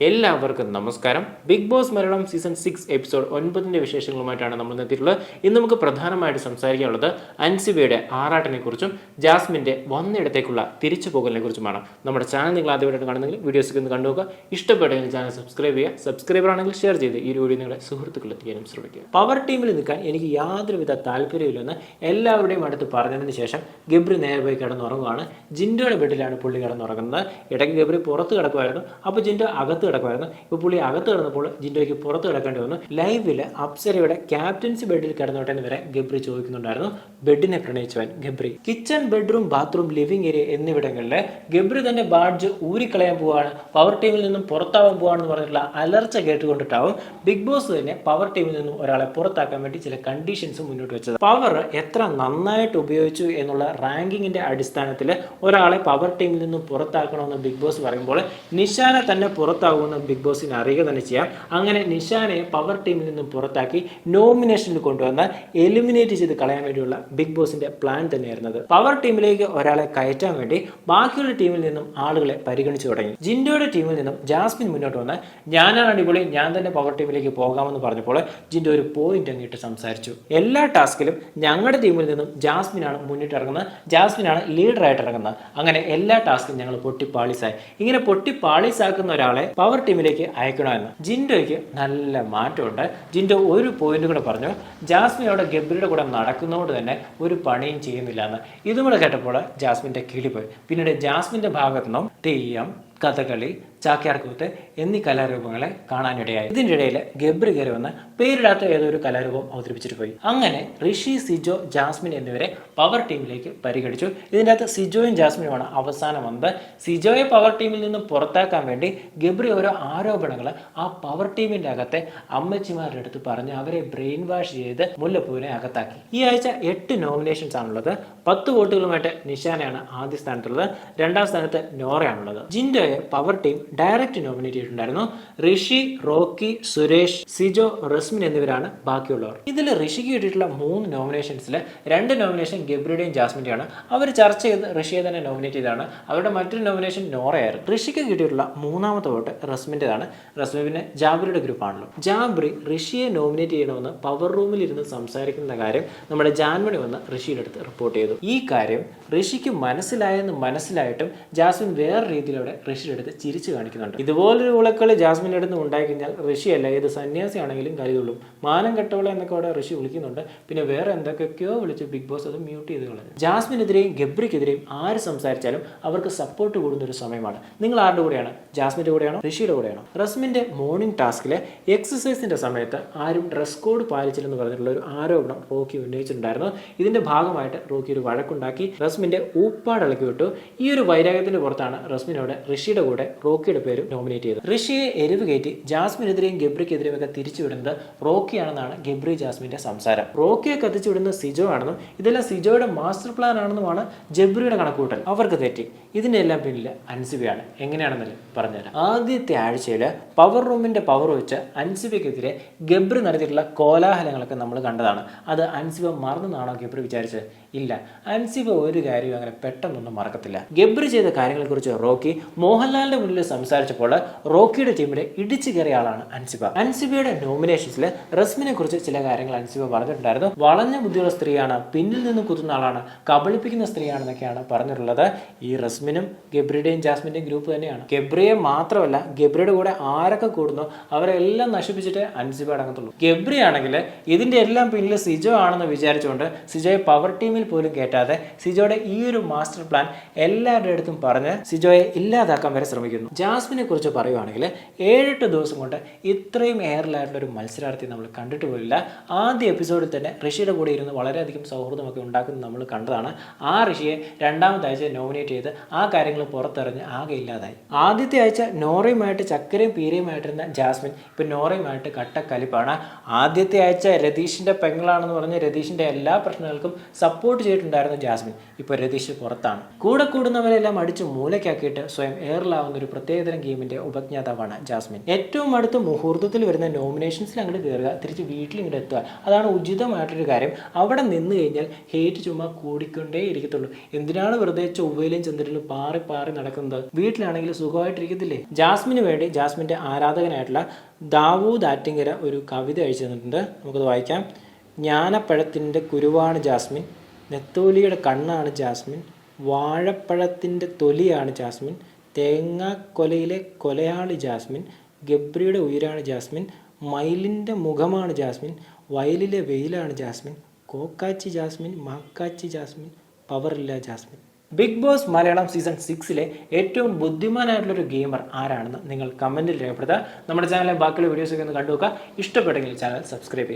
എല്ലാവർക്കും നമസ്കാരം. Bigg Boss Malayalam season six episode ഒൻപതിന്റെ വിശേഷങ്ങളുമായിട്ടാണ് നമ്മൾ എത്തിയിട്ടുള്ളത്. ഇന്ന് നമുക്ക് പ്രധാനമായിട്ട് സംസാരിക്കാനുള്ളത് അൻസിബയുടെ ആറാട്ടിനെ കുറിച്ചും ജാസ്മിന്റെ വന്നിടത്തേക്കുള്ള തിരിച്ചു പോകലിനെ കുറിച്ചുമാണ്. നമ്മുടെ ചാനൽ നിങ്ങൾ ആദ്യമായിട്ട് കാണുന്നെങ്കിൽ വീഡിയോസ് ഒന്ന് കണ്ടുനോക്കുക. ഇഷ്ടപ്പെട്ടെങ്കിൽ ചാനൽ സബ്സ്ക്രൈബ് ചെയ്യുക. സബ്സ്ക്രൈബർ ആണെങ്കിൽ ഷെയർ ചെയ്ത് ഈ വീഡിയോ നിങ്ങളുടെ സുഹൃത്തുക്കൾ എത്തിക്കാനും ശ്രമിക്കുക. പവർ ടീമിൽ നിൽക്കാൻ എനിക്ക് യാതൊരുവിധ താല്പര്യമില്ലെന്ന് എല്ലാവരുടെയും അടുത്ത് പറഞ്ഞതിന് ശേഷം ഗബ്രി നേരെ പോയി കിടന്നുറങ്ങുകയാണ് ജിൻഡോയുടെ ബെഡിലാണ് പുള്ളി കിടന്നുറങ്ങുന്നത്. ഇടയ്ക്ക് ഗബ്രി പുറത്ത് കിടക്കുമായിരുന്നു. അപ്പോൾ ജിൻഡോ അകത്ത് കിടക്കുമായിരുന്നു. ഇപ്പോൾ പുള്ളി അകത്ത് കിടന്നപ്പോൾ ജിൻഡോയ്ക്ക് പുറത്ത് കിടക്കേണ്ടി വന്നു. ലൈവിൽ അപ്സരയുടെ ക്യാപ്റ്റൻസി ബെഡിൽ കിടന്നോട്ടെ എന്ന് വരെ ഗബ്രി ചോദിക്കുന്നുണ്ടായിരുന്നു. ബെഡിനെ പ്രണയിച്ചവൻ Gabri. Kitchen bedroom bathroom living area എന്നിവിടങ്ങളിൽ ഗബ്രി തന്നെ ബാഡ്ജ് ഊരിക്കളയാൻ പോവാണ്. പവർ ടീമിൽ നിന്നും പുറത്താവാൻ പോവാണെന്ന് പറഞ്ഞിട്ടുള്ള അലർച്ച കേട്ടുകൊണ്ടിട്ടാവും ബിഗ് ബോസ് തന്നെ പവർ ടീമിൽ നിന്നും ഒരാളെ പുറത്താക്കാൻ വേണ്ടി ചില കണ്ടീഷൻസ് മുന്നോട്ട് വെച്ചത്. പവർ എത്ര നന്നായിട്ട് ഉപയോഗിച്ചു എന്നുള്ള റാങ്കിങ്ങിന്റെ അടിസ്ഥാനത്തിൽ ഒരാളെ പവർ ടീമിൽ നിന്നും പുറത്താക്കണമെന്ന് ബിഗ് ബോസ് പറയുമ്പോൾ നിഷാനെ തന്നെ പുറത്താകുമെന്ന് ബിഗ് ബോസിന് അറിയുക തന്നെ ചെയ്യാം. അങ്ങനെ നിഷാനെ പവർ ടീമിൽ നിന്നും പുറത്താക്കി നോമിനേഷനിൽ കൊണ്ടുവന്ന് എലിമിനേറ്റ് ചെയ്ത് കളയാൻ വേണ്ടിയുള്ള ബിഗ് ബോസിന്റെ പ്ലാൻ തന്നെയായിരുന്നത് പവർ ടീമിലേക്ക് ഒരാളെ കയറ്റാൻ വേണ്ടി ബാക്കിയുള്ള ടീമിൽ നിന്നും ആളുകളെ പരിഗണിച്ചു തുടങ്ങി. ജിൻഡോയുടെ ടീമിൽ നിന്നും ജാസ്മിൻ മുന്നോട്ട് വന്ന് ഞാനാണ് അടിപൊളി ഞാൻ തന്നെ പവർ ടീമിലേക്ക് പോകാമെന്ന് പറഞ്ഞപ്പോൾ ജിൻഡോ ഒരു പോയിന്റ് അങ്ങിട്ട് സംസാരിച്ചു. എല്ലാ ടാസ്കിലും ഞങ്ങളുടെ ടീമിൽ നിന്നും ജാസ്മിനാണ് മുന്നിട്ട് ഇറങ്ങുന്നത്. ജാസ്മിനാണ് ലീഡറായിട്ട് ഇറങ്ങുന്നത്. അങ്ങനെ എല്ലാ ടാസ്കും ഞങ്ങൾ പൊട്ടി ഇങ്ങനെ പൊട്ടി പാളീസാക്കുന്ന ഒരാളെ പവർ ടീമിലേക്ക് അയക്കണമെന്ന്. ജിൻഡോയ്ക്ക് നല്ല മാറ്റമുണ്ട്. ജിൻഡോ ഒരു പോയിന്റ് കൂടെ പറഞ്ഞു ജാസ്മിൻ അവിടെ ഗബ്രിയുടെ കൂടെ നടക്കുന്നതുകൊണ്ട് തന്നെ ഒരു പണിയും ചെയ്യുന്നില്ല എന്ന് ഇതും കൂടെ കേട്ടപ്പോൾ ജാസ്മിന്റെ കിളി പോയി. പിന്നീട് ജാസ്മിന്റെ ഭാഗത്തു നിന്നും തെയ്യം കഥകളി ചാക്യാർകൂത്ത് എന്നീ കലാരൂപങ്ങളെ കാണാനിടയായി. ഇതിനിടയിൽ ഇടയിൽ ഗബ്രി കയറി വന്ന് പേരിടാത്ത ഏതൊരു കലാരൂപം അവതരിപ്പിച്ചിട്ട് പോയി. അങ്ങനെ ഋഷി സിജോ ജാസ്മിൻ എന്നിവരെ പവർ ടീമിലേക്ക് പരിഗണിച്ചു. ഇതിന്റെ അകത്ത് സിജോയും ജാസ്മിനുമാണ് അവസാനം വന്നത് സിജോയെ പവർ ടീമിൽ നിന്ന് പുറത്താക്കാൻ വേണ്ടി ഗബ്രി ഓരോ ആരോപണങ്ങൾ ആ പവർ ടീമിന്റെ അകത്തെ അമ്മച്ചിമാരുടെ അടുത്ത് പറഞ്ഞ് അവരെ ബ്രെയിൻ വാഷ് ചെയ്ത് മുല്ലപ്പൂവിനെ അകത്താക്കി. ഈ ആഴ്ച എട്ട് നോമിനേഷൻസ് ആണുള്ളത്. പത്ത് വോട്ടുകളുമായിട്ട് നിഷാനയാണ് ആദ്യ സ്ഥാനത്തുള്ളത്. രണ്ടാം സ്ഥാനത്ത് നോറയാണുള്ളത്. ജിൻഡോയെ പവർ ടീം ഡയറക്റ്റ് നോമിനേറ്റ് ചെയ്തിട്ടുണ്ടായിരുന്നു. ഋഷി റോക്കി സുരേഷ് സിജോ റസ്മിൻ എന്നിവരാണ് ബാക്കിയുള്ളവർ. ഇതിൽ ഋഷിക്ക് കിട്ടിയിട്ടുള്ള മൂന്ന് നോമിനേഷൻസിൽ രണ്ട് നോമിനേഷൻ ഗബ്രിയുടെയും ജാസ്മിന്റെയാണ്. അവർ ചർച്ച ചെയ്ത് ഋഷിയെ തന്നെ നോമിനേറ്റ് ചെയ്തതാണ്. അവരുടെ മറ്റൊരു നോമിനേഷൻ നോറയായിരുന്നു. ഋഷിക്ക് കിട്ടിയിട്ടുള്ള മൂന്നാമത്തെ വോട്ട് റസ്മിന്റെതാണ്. റസ്മി പിന്നെ ജാബ്രിയുടെ ഗ്രൂപ്പാണല്ലോ ജാബ്രി ഋഷിയെ നോമിനേറ്റ് ചെയ്യണമെന്ന് പവർ റൂമിൽ ഇരുന്ന് സംസാരിക്കുന്ന കാര്യം നമ്മുടെ ജാൻമണി വന്ന് ഋഷിയുടെ അടുത്ത് റിപ്പോർട്ട് ചെയ്തു. ഈ കാര്യം ഋഷിക്ക് മനസ്സിലായെന്ന് മനസ്സിലായിട്ടും ജാസ്മിൻ വേറെ രീതിയിലൂടെ ഋഷിയുടെ അടുത്ത് ചിരിച്ചു കാണിക്കുന്നുണ്ട്. ഇതുപോലൊരു ഉളക്കളി ജാസ്മിന്റെ അടുത്ത് ഉണ്ടായി കഴിഞ്ഞാൽ ഋഷിയല്ല ഏത് സന്യാസിയാണെങ്കിലും കരുതുള്ളൂ. മാനം കെട്ടവളെ എന്നൊക്കെ അവിടെ ഋഷി വിളിക്കുന്നുണ്ട്. പിന്നെ വേറെ എന്തൊക്കെയോ വിളിച്ച് ബിഗ് ബോസ് അത് മ്യൂട്ട് ചെയ്ത് കളഞ്ഞു. ജാസ്മിനെതിരെയും ഗബ്രിക്കെതിരെയും ആര് സംസാരിച്ചാലും അവർക്ക് സപ്പോർട്ട് കൂടുന്ന ഒരു സമയമാണ്. നിങ്ങൾ ആരുടെ കൂടെയാണ്? ജാസ്മിന്റെ കൂടെയാണോ? ഋഷിയുടെ കൂടെയാണോ? റസ്മിന്റെ മോർണിംഗ് ടാസ്കിലെ എക്സസൈസിന്റെ സമയത്ത് ആരും ഡ്രസ് കോഡ് പാലിച്ചില്ലെന്ന് പറഞ്ഞിട്ടുള്ള ഒരു ആരോപണം റോക്കി ഉന്നയിച്ചിട്ടുണ്ടായിരുന്നു. ഇതിന്റെ ഭാഗമായിട്ട് റോക്കി ഒരു വഴക്കുണ്ടാക്കി. റസ്മിന്റെ ഊപ്പാടിളക്കി വിട്ടു. ഈ ഒരു വൈരാഗ്യത്തിന്റെ പുറത്താണ് റസ്മിനോട് ഋഷിയുടെ കൂടെ റോക്കിയുടെ പേര് നോമിനേറ്റ് ചെയ്തു. ഋഷിയെ എരിവ് കയറ്റി ജാസ്മിനെതിരെയും ഗബ്രിക്കെതിരെയും ഒക്കെ തിരിച്ചുവിടുന്നത് റോക്കിയാണെന്നാണ് ഗബ്രി ജാസ്മിന്റെ സംസാരം. റോക്കിയെ കത്തിച്ചുവിടുന്ന സിജോ ആണെന്നും ഇതെല്ലാം സിജോയുടെ മാസ്റ്റർ പ്ലാൻ ആണെന്നുമാണ് ജബ്രിയുടെ കണക്കൂട്ടൽ അവർക്ക് തെറ്റി. ഇതിന്റെ എല്ലാം പിന്നിൽ അൻസിബയാണ്. എങ്ങനെയാണെന്നല്ലേ പറഞ്ഞുതരാം. ആദ്യത്തെ ആഴ്ചയിൽ പവർ റൂമിന്റെ പവർ വെച്ച് അൻസിബയ്ക്കെതിരെ ഗബ്രി നടത്തിയിട്ടുള്ള കോലാഹലങ്ങളൊക്കെ നമ്മൾ കണ്ടതാണ്. അത് അൻസിബ മറന്നെന്നാണോ ഗബ്രി വിചാരിച്ചത്? ഇല്ല. അൻസിബ ഒരു കാര്യവും അങ്ങനെ പെട്ടെന്നൊന്നും മറക്കത്തില്ല. ഗബ്രി ചെയ്ത കാര്യങ്ങളെക്കുറിച്ച് റോക്കി മോഹൻലാലിന്റെ മുന്നിൽ സംസാരിച്ചപ്പോൾ റോക്കിയുടെ ടീമിലെ ഇടിച്ചു കയറിയ ആളാണ് അൻസിബ. അൻസിബയുടെ നോമിനേഷൻസിൽ റസ്മിനെ കുറിച്ച് ചില കാര്യങ്ങൾ അൻസിബ പറഞ്ഞിട്ടുണ്ടായിരുന്നു. വളഞ്ഞ ബുദ്ധിയുള്ള സ്ത്രീയാണ് പിന്നിൽ നിന്ന് കുത്തുന്ന ആളാണ് കബളിപ്പിക്കുന്ന സ്ത്രീയാണെന്നൊക്കെയാണ് പറഞ്ഞിട്ടുള്ളത്. ഈ റസ്മിനും ഗബ്രിയുടെയും ജാസ്മിന്റെയും ഗ്രൂപ്പ് തന്നെയാണ്. ഗബ്രിയെ മാത്രമല്ല ഗബ്രിയുടെ കൂടെ ആരൊക്കെ കൂടുന്നോ അവരെല്ലാം നശിപ്പിച്ചിട്ട് അൻസിബ അടങ്ങത്തുള്ളൂ. ഗബ്രി ആണെങ്കിൽ ഇതിന്റെ എല്ലാം പിന്നിൽ സിജോ ആണെന്ന് വിചാരിച്ചുകൊണ്ട് സിജോയെ പവർ ടീമിൽ പോലും കേട്ടാതെ സിജോയുടെ ഈ ഒരു മാസ്റ്റർ പ്ലാൻ എല്ലാവരുടെ അടുത്തും പറഞ്ഞ് സിജോയെ ഇല്ലാതാക്കാൻ വരെ ശ്രമിക്കുന്നു. ജാസ്മിനെ കുറിച്ച് പറയുവാണെങ്കിൽ ഏഴെട്ട് ദിവസം കൊണ്ട് ഇത്രയും എയറിലായിട്ടുള്ള ഒരു മത്സരാർത്ഥി നമ്മൾ കണ്ടിട്ട് പോലില്ല. ആദ്യ എപ്പിസോഡിൽ തന്നെ ഋഷിയുടെ കൂടെ ഇരുന്ന് വളരെയധികം സൗഹൃദമൊക്കെ ഉണ്ടാക്കുന്നത് നമ്മൾ കണ്ടതാണ്. ആ ഋഷിയെ രണ്ടാമത്തെ ആഴ്ച നോമിനേറ്റ് ചെയ്ത് ആ കാര്യങ്ങൾ പുറത്തെറിഞ്ഞ് ആകെ ഇല്ലാതായി. ആദ്യത്തെ ആഴ്ച നോറയുമായിട്ട് ചക്കരയും പീരയുമായിട്ടിരുന്ന ജാസ്മിൻ ഇപ്പം നോറയുമായിട്ട് കട്ടക്കലിപ്പാണ്. ആദ്യത്തെ ആഴ്ച രതീഷിന്റെ പെങ്ങളാണെന്ന് പറഞ്ഞ് രതീഷിന്റെ എല്ലാ പ്രശ്നങ്ങൾക്കും സപ്പോർട്ട് ചെയ്തിട്ടുണ്ടായിരുന്ന ജാസ്മിൻ ഇപ്പോൾ രതീഷ് പുറത്താണ്. കൂടെ കൂടുന്നവരെല്ലാം അടിച്ച് മൂലയ്ക്കാക്കിയിട്ട് സ്വയം എയറിലാവുന്ന ഒരു പ്രത്യേകതരം ഗെയിമിന്റെ ഉപജ്ഞാതാവാണ് ജാസ്മിൻ. ഏറ്റവും അടുത്ത് മുഹൂർത്തത്തിൽ വരുന്ന നോമിനേഷൻസിൽ അങ്ങോട്ട് കയറുക തിരിച്ച് വീട്ടിൽ ഇങ്ങോട്ട് എത്തുക. അതാണ് ഉചിതമായിട്ടൊരു കാര്യം. അവിടെ നിന്ന് കഴിഞ്ഞാൽ ഹേറ്റ് ചുമ്മാ കൂടിക്കൊണ്ടേ ഇരിക്കത്തുള്ളൂ. എന്തിനാണ് വെറുതെ ചൊവ്വയിലും ചന്ദ്രനിലും പാറി പാറി നടക്കുന്നത്? വീട്ടിലാണെങ്കിൽ സുഖമായിട്ടിരിക്കത്തില്ലേ? ജാസ്മിന് വേണ്ടി ജാസ്മിന്റെ ആരാധകനായിട്ടുള്ള ദാവൂദ് ആറ്റിങ്കര ഒരു കവിത അയച്ചു തന്നിട്ടുണ്ട്. നമുക്കത് വായിക്കാം. ജ്ഞാനപ്പഴത്തിന്റെ കുരുവാണ് ജാസ്മിൻ നെത്തോലിയുടെ കണ്ണാണ് ജാസ്മിൻ വാഴപ്പഴത്തിന്റെ തൊലിയാണ് ജാസ്മിൻ തേങ്ങാക്കൊലയിലെ കൊലയാളി ജാസ്മിൻ ഗബ്രിയുടെ ഉയരാണ് ജാസ്മിൻ മയിലിന്റെ മുഖമാണ് ജാസ്മിൻ വയലിലെ വെയിലാണ് ജാസ്മിൻ കോക്കാച്ചി ജാസ്മിൻ മാക്കാച്ചി Jasmine പവറില്ല Jasmine. Bigg Boss Malayalam season സിക്സിലെ ഏറ്റവും ബുദ്ധിമാനായിട്ടുള്ള ഒരു ഗെയിമർ ആരാണെന്ന് നിങ്ങൾ കമന്റിൽ രേഖപ്പെടുത്തുക. നമ്മുടെ ചാനലിലെ ബാക്കിയുള്ള വീഡിയോസൊക്കെ ഒന്ന് കണ്ടുവെക്കുക ഇഷ്ടപ്പെട്ടെങ്കിൽ ചാനൽ സബ്സ്ക്രൈബ് ചെയ്യുക.